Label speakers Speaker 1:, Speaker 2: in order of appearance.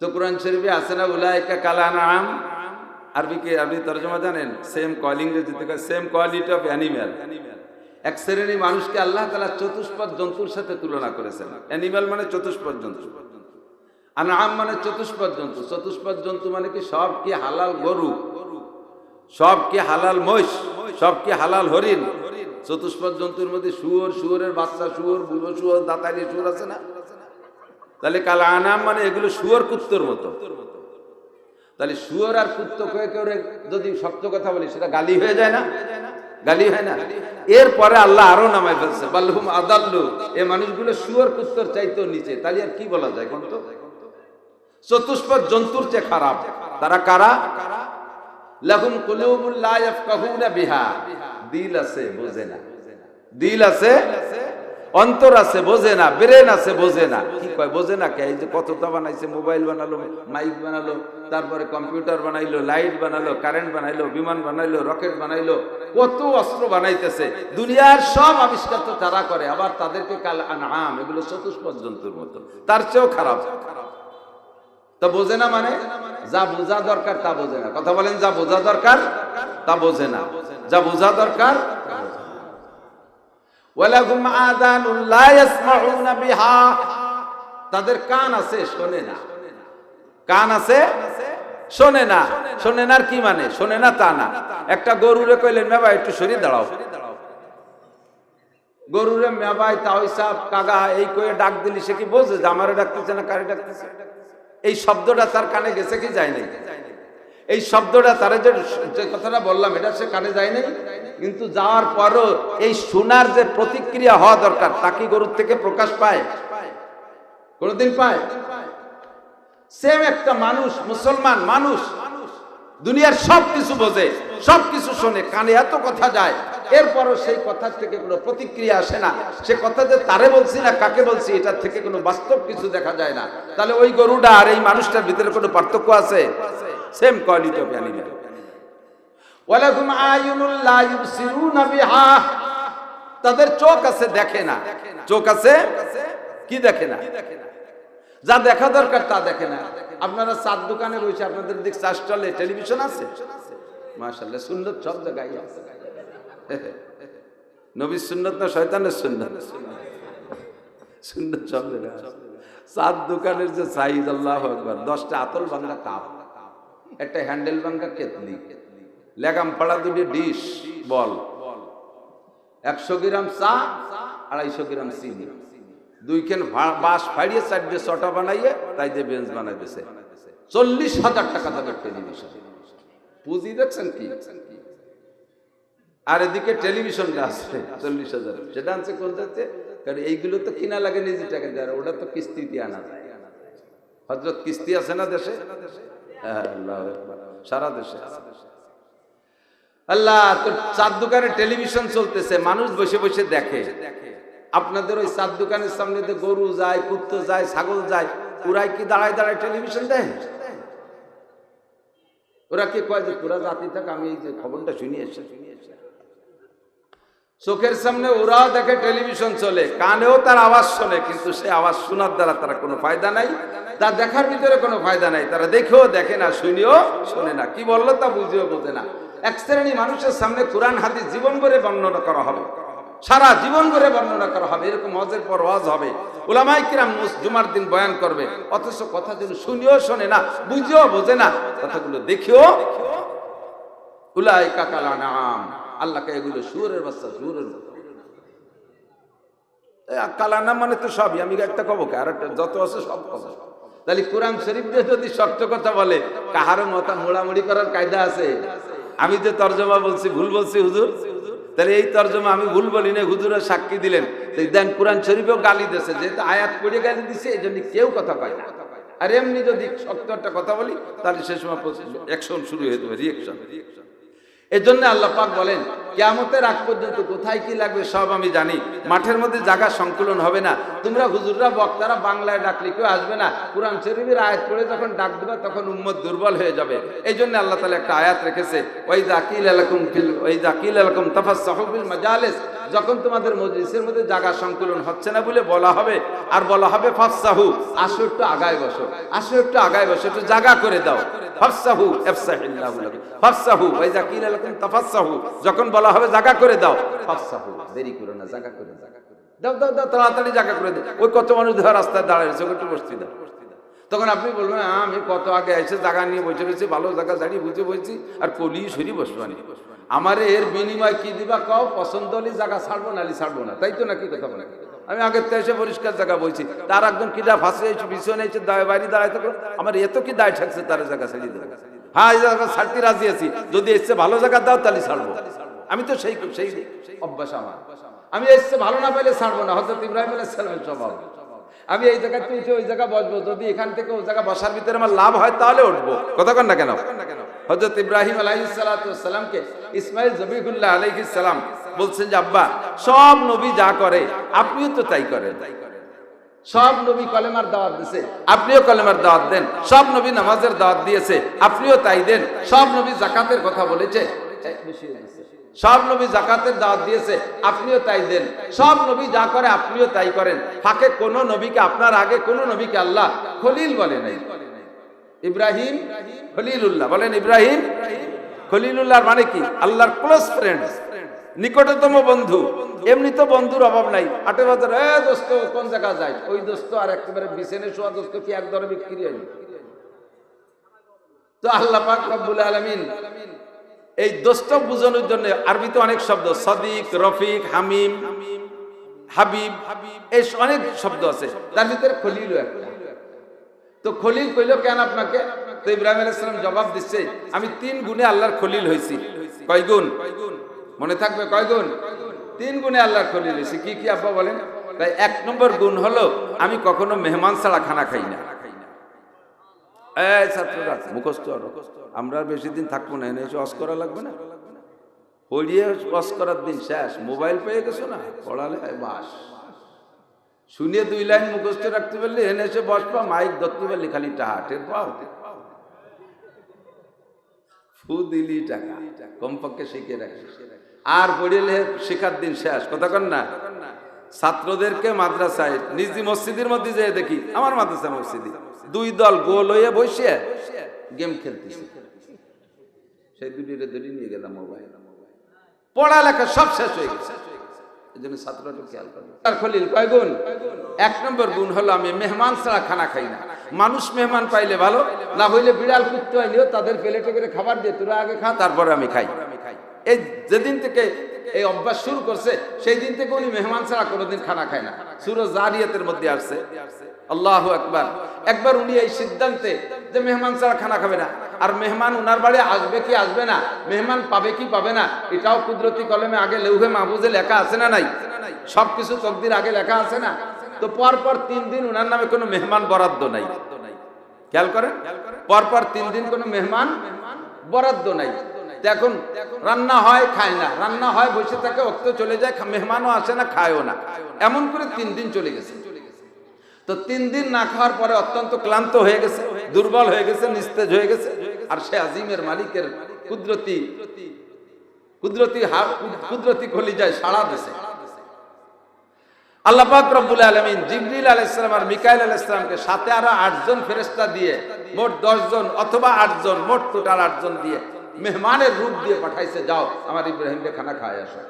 Speaker 1: তো কোরআন শরীফে আছে না, উলাইকা কালানাম? আরবি কি আরবি তর্জমা জানেন? সেম কলিং যদি সেম কোয়ালিটি অফ অ্যানিম্যাল এক শ্রেণি মানুষকে আল্লাহ তালা চতুষ্পদ জন্তুর সাথে তুলনা করেছেন। অ্যানিম্যাল মানে চতুষ্পদ জন্তু। আর আম মানে চতুষ্পদ জন্তু। চতুষ্পদ জন্তু মানে কি? সব কি হালাল গরু। সব কি হালাল মহিষ। সব কি হালাল হরিণ। চতুষ্পদ জন্তুর মধ্যে শুয়োর, শুয়োরের বাচ্চা, শুয়োর বুড়ো, শুয়োর দাতালি শুয়োর আছে না? তাহলে কাল আনাম মানে এগুলো শুয়োর কুত্তর মতো। তাহলে শুয়োর আর কুত্ত কয়ে কেউ যদি শক্ত কথা বলি, সেটা গালি হয়ে যায় না? গালি হয় না? এরপরে আল্লাহ আরও নামাই ফেলছে, বাল্লুম আদাল্লু। এ মানুষগুলো শুয়োর কুত্তর চাইতেও নিচে। তাহলে আর কি বলা যায় কোন তো? চতুষ্পদ জন্তুর চেয়ে খারাপ। তারা কারা? লাহুম কুলুবুল লা বিহা। দিল আছে, বোঝে না। দিল আছে? অন্তর আছে, বোঝে না, ব্রেন আছে, বোঝে না। কি কয়, বোঝে না কে? এই যে কতটা বানাইছে, মোবাইল বানালো, মাইক বানালো, তারপরে কম্পিউটার বানাইলো, লাইট বানালো, কারেন্ট বানাইলো, বিমান বানাইলো, রকেট বানাইলো, কত অস্ত্র বানাইতেছে। দুনিয়ার সব আবিষ্কার তো তারা করে, আবার তাদেরকে কাল আনাম এগুলো চতুষ্পদ জন্তুর মতো। তার চেয়েও খারাপ। তা বোঝে না মানে? যা বোঝা দরকার তা বোঝে না। কথা বলেন, যা বোঝা দরকার তা বোঝে না। যা বোঝা দরকার ওয়ালাহুম লা ইয়াসমাউনা বিহা। তাদের কান আছে, শোনে না। কান আছে, শোনে না। শোনে না কি মানে? শোনে না তা না। একটা গরুরে কইলেন মেবা একটু সরিয়ে দাঁড়াও। গরুরে, মেবাই তাও সাপ, কাগা, এই কয়ে ডাক দিলি, সে কি বোঝে যে আমারে ডাকতেছে না কারে ডাকতেছে? এই শব্দটা তার কানে গেছে কি যায় নাই? এই শব্দটা তারা যে যে কথাটা বললাম, এটা সে কানে যায় নাই। কিন্তু যাওয়ার পরও এই শোনার যে প্রতিক্রিয়া হওয়া দরকার, তা কি গরুর থেকে প্রকাশ পায়? কোনদিন পায়? সেম একটা মানুষ, মুসলমান মানুষ, দুনিয়ার সব কিছু বোঝে সব কিছু শোনে, কানে এত কথা যায়, এরপরও সেই কথার থেকে কোনো প্রতিক্রিয়া আসে না। সে কথা যে তারে বলছি না, কাকে বলছি, এটার থেকে কোনো বাস্তব কিছু দেখা যায় না। তাহলে ওই গরুটা আর এই মানুষটার ভিতরে কোনো পার্থক্য আছে? সেম কোয়ালিটি অফ অ্যানিমেল ওয়ালাকুম আয়ুনুল লা ইউবসিরুনা বিহা। তাদের চোখ আছে দেখে না। চোখ আছে কি দেখে না? যা দেখা দরকার তা দেখে না। আপনারা চার দোকানে বসে আপনাদের দিক চা স্টলে টেলিভিশন আছে? মাশাআল্লাহ, সুন্নত সব জায়গায় আছে। নবীর সুন্নত না শয়তানের সুন্নত? সুন্নত সব জায়গায়। চার দোকানের যে সাইজ, আল্লাহ একবার দশটা আতল বাংলা কাপ একটা হ্যান্ডেল বাঙ্গা কেতলি। লেগাম পাড়া দুটি ডিশ, বল। একশো গ্রাম চা, আড়াইশো গ্রাম চিনি। দুইখান বাঁশ ফাড়িয়ে চারটে ছটা বানাইয়ে তাই দিয়ে বেঞ্চ বানাই দিছে চল্লিশ হাজার টাকা দামের টেলিভিশন। পুঁজি দেখছেন কি? আর এদিকে টেলিভিশনটা আছে, চল্লিশ হাজার। সেটা আনছে কোন যাচ্ছে কারণ এইগুলো তো কিনা লাগে নিজে টাকা দেয় ওটা তো কিস্তিতে আনা যায়। হজরত কিস্তি আছে না দেশে। সারা দেশে আল্লাহ তো চার দোকানে টেলিভিশন চলতেছে, মানুষ বসে বসে দেখে। আপনাদের ওই চার দোকানের সামনে গরু যায়, কুত্তো যায়, ছাগল যায়, ওরাই কি দাঁড়ায় দাঁড়ায় টেলিভিশন দেয়? ওরা কি কয় যে, তোরা জাতি থাক, আমি এই যে খবরটা শুনিয়ে এসে চোখের সামনে ওরাও দেখে টেলিভিশন চলে, কানেও তার আওয়াজ শোনে, কিন্তু সে আওয়াজ শোনার দ্বারা তারা কোনো ফায়দা নাই। তার দেখার ভিতরে কোনো ফায়দা নাই। তারা দেখেও দেখে না, শুনিও শোনে না। কি বলল তা বুঝেও বোঝে না। এক শ্রেণি মানুষের সামনে কোরআন, হাদিস জীবন করে বর্ণনা করা হবে। সারা জীবন করে বর্ণনা করা হবে। এরকম হজের পর ওয়াজ হবে। ওলামাই কিরাম জুমার দিন বয়ান করবে। অথচ কথা যেন শুনিও শোনে না, বুঝেও বোঝে না, কথাগুলো দেখেও উলাই কাকালা নাম আল্লাহকে এগুলো সুরের বাচ্চা সুরের কালানা মানে তো সবই। আমি একটা কব কে? আর একটা যত আছে সব কব। তাহলে কোরআন শরীফ দিয়ে যদি শক্ত কথা বলে, কাহারও মতা মোড়ামুড়ি করার কায়দা আছে? আমি যে তর্জমা বলছি, ভুল বলছি হুজুর? তাহলে এই তর্জমা আমি ভুল বলি না হুজুরের সাক্ষী দিলেন। দেন কোরআন শরীফেও গালি দিয়েছে, যেহেতু আয়াত পড়ে গালি দিছে, এই জন্য কেউ কথা পায় না। আর এমনি যদি সত্য একটা কথা বলি, তাহলে সে সময় একশন শুরু হয়ে যাবে রিয়েকশন এই জন্য আল্লাহ পাক বলেন, কেয়ামতের আগ পর্যন্ত কোথায় কি লাগবে সব আমি জানি। মাঠের মধ্যে জায়গা সংকুলন হবে না। তোমরা হুজুররা, বক্তারা বাংলায় ডাকলে কেউ আসবে না। কোরআন শরীফের আয়াত পড়ে যখন ডাক দেবে, তখন উম্মত দুর্বল হয়ে যাবে। এই জন্য আল্লাহ তালা একটা আয়াত রেখেছে ওই জাকিল আলকুম ফিল ওই জাকিল আলকুম তাফাস সাহবিল মাজালিস। যখন তোমাদের মজলিসের মধ্যে জায়গা সংকুলন হচ্ছে না বলে বলা হবে, আর বলা হবে ফাফসাহু, আসো একটু আগায় বসো। আসো একটু আগায় বসো, একটু জায়গা করে দাও। ফাফসাহু ইফসাহিল্লাহু লাকুম। ফাফসাহু ওয়া কিলা লাকুম তাফাসসাহু। যখন বলা হবে জায়গা করে দাও। ফাফসাহু দেরি করো না জায়গা করে দাও। দাও দাও দাও তাড়াতাড়ি জায়গা করে দাও। ওই কত মানুষ ধর রাস্তায় দাঁড়ায় ওকে একটু বসতে দাও। তখন আপনি বলবেন "হ্যাঁ, আমি কত আগে এসে জায়গা নিয়ে বসে রয়েছি ভালো জায়গা দাঁড়িয়ে বুঝে বলছি আর কলি সরি বসবো না। আমার এর বিনিময় কি দিবা? কও পছন্দ হলে জায়গা ছাড়বো নালি ছাড়বো না। তাই তো নাকি কথা বলে? আমি আগের তো এসে পরিষ্কার জায়গা বলছি তার একজন কিটা ফাঁসে এসে পিছনে দায় বাইরে দাঁড়ায় থাকল আমার এত কি দায় থাকছে তার জায়গা ছেড়ে দেবে। হ্যাঁ এই জায়গা ছাড়তে রাজি আছি। যদি এসছে ভালো জায়গা দাও, তাহলে ছাড়বো। আমি তো সেই সেই অভ্যাস আমার। আমি এসছে ভালো না পাইলে ছাড়বো না। হজরত ইব্রাহিম আলাইহিস সালামের স্বভাব। আমি এই জায়গায় তুই ওই জায়গা বসবো, যদি এখান থেকে ওই জায়গা বসার ভিতরে আমার লাভ হয় তাহলে উঠবো। কন না কেন? হজরত ইব্রাহিম আলাইসালামকে ইসমাইল জবিগুল্লাহ আলাইহিসালাম বলছেন যে, আব্বা, সব নবী যা করে, আপনিও তো তাই করেন। সব নবী কলেমার দাওয়াত দিয়েছে আপনিও কলেমার দাওয়াত দেন। সব নবী নামাজের দাওয়াত দিয়েছে, আপনিও তাই দেন। সব নবী জাকাতের কথা বলেছে। হয়ে গেছে। সব নবী জাকাতের দাওয়াত দিয়েছে, আপনিও তাই দেন। সব নবী যা করে, আপনিও তাই করেন। ফাঁকে কোন নবীকে আপনার আগে, কোন নবীকে আল্লাহ খলিল বলে নাই। ইব্রাহিম খলিলুল্লাহ, বলেন ইব্রাহিম খলিলুল্লাহর মানে কি? আল্লাহর ক্লোজ ফ্রেন্ড নিকটতম বন্ধু। এমনি তো বন্ধুর অভাব নাই। আটে বছর এ দোস্ত, কোন জায়গা যায় ওই দোস্ত, আর একেবারে বিছেনে শোয়া দোস্ত, কি এক দরে বিক্রি হয়? তো আল্লাহ পাক রব্বুল আলামিন এই দোস্ত বুঝানোর জন্য আরবিতে অনেক শব্দ, সদিক, রফিক, হামিম, হাবিব হাবিব এই অনেক শব্দ আছে। তার ভিতরে খলিল একটা। তো খলিল কইল কেন আপনাকে? তো ইব্রাহিম আলাইহিস সালাম জবাব দিচ্ছে, আমি তিন গুণে আল্লাহর খলিল হইছি কয় গুণ? মনে থাকবে কয় গুণ? তিন গুণে আল্লাহর খলিল হইছি কি কি আব্বা বলেন? তাই এক নম্বর গুণ হলো, আমি কখনো মেহমান ছাড়া খানা খাই না। এই ছাত্ররা, মুখস্থ। আমরা বেশি দিন থাকব না, এনে অস করা লাগবে না। পড়িয়ে অস করার দিন শেষ। মোবাইল পেয়ে গেছো না? পড়ালে বাস। শুনিয়ে দুই লাইন মুখস্থ রাখতে পারলে এনে এসে বসবা মাইক ধরতে পারলে খালি টাহা, টের পাও? ফু দিলি টাকা, কমপক্ষে শিখে রাখি। আর পড়িলে শেখার দিন শেষ। কথা কন না? ছাত্রদেরকে মাদ্রাসায়, নিজি মসজিদের মধ্যে যেয়ে দেখি, আমার মাদ্রাসা মসজিদে দুই দল গোল হয়ে বসে গেম খেলতেছে। সেই দুটিরে দুটি নিয়ে গেলাম মোবাইল। পড়ালেখা সব শেষ হয়ে গেছে। কয় গুণ এক নম্বর গুণ হলো আমি, মেহমান খানা খাই না। মানুষ মেহমান পাইলে ভালো, না হইলে বিড়াল তাদের খাবার দিয়ে আগে তারপরে আমি খাই। এই যেদিন থেকে এই অভ্যাস শুরু করছে, সেই দিন থেকে উনি মেহমান ছাড়া কোনোদিন খানা খায় না। সুরো জারিয়াতের মধ্যে আসছে। আল্লাহ একবার একবার উনি এই সিদ্ধান্তে যে মেহমান ছাড়া খানা খাবে না। আর মেহমান উনার বাড়ি আসবে কি আসবে না? মেহমান পাবে কি পাবে না? এটাও কুদরতি কলমে আগে লেউহে মাহবুজে লেখা আছে না নাই? সবকিছু তকদির আগে লেখা আছে না? তো পর পর তিন দিন উনার নামে কোনো মেহমান বরাদ্দ নাই। খেয়াল করেন? পর পর তিন দিন কোনো মেহমান বরাদ্দ নাই। তো এখন রান্না হয়, খায় না। রান্না হয়, বসে থাকে, অক্ত চলে যায় মেহমানও আসে না, খায়ও না। এমন করে তিন দিন চলে গেছে। তো তিন দিন না খাওয়ার পরে অত্যন্ত ক্লান্ত হয়ে গেছে, দুর্বল হয়ে গেছে, নিস্তেজ হয়ে গেছে। আর সে আজিমের মালিকের কুদরতি কুদরতি হা- কুদরতি কলিজায় সাড়া দিছে আল্লাপাক রব্বুল আলামিন জিবরিল আলাইহিস সালাম আর মিকাইল আলাইহিস সালামকে সাথে আরও আটজন ফেরেশতা দিয়ে মোট জন অথবা আটজন, মোট টোটাল আটজন দিয়ে মেহমানের রূপ দিয়ে পাঠাইছে যাও আমার ইব্রাহিমকে খানা খায় আসো।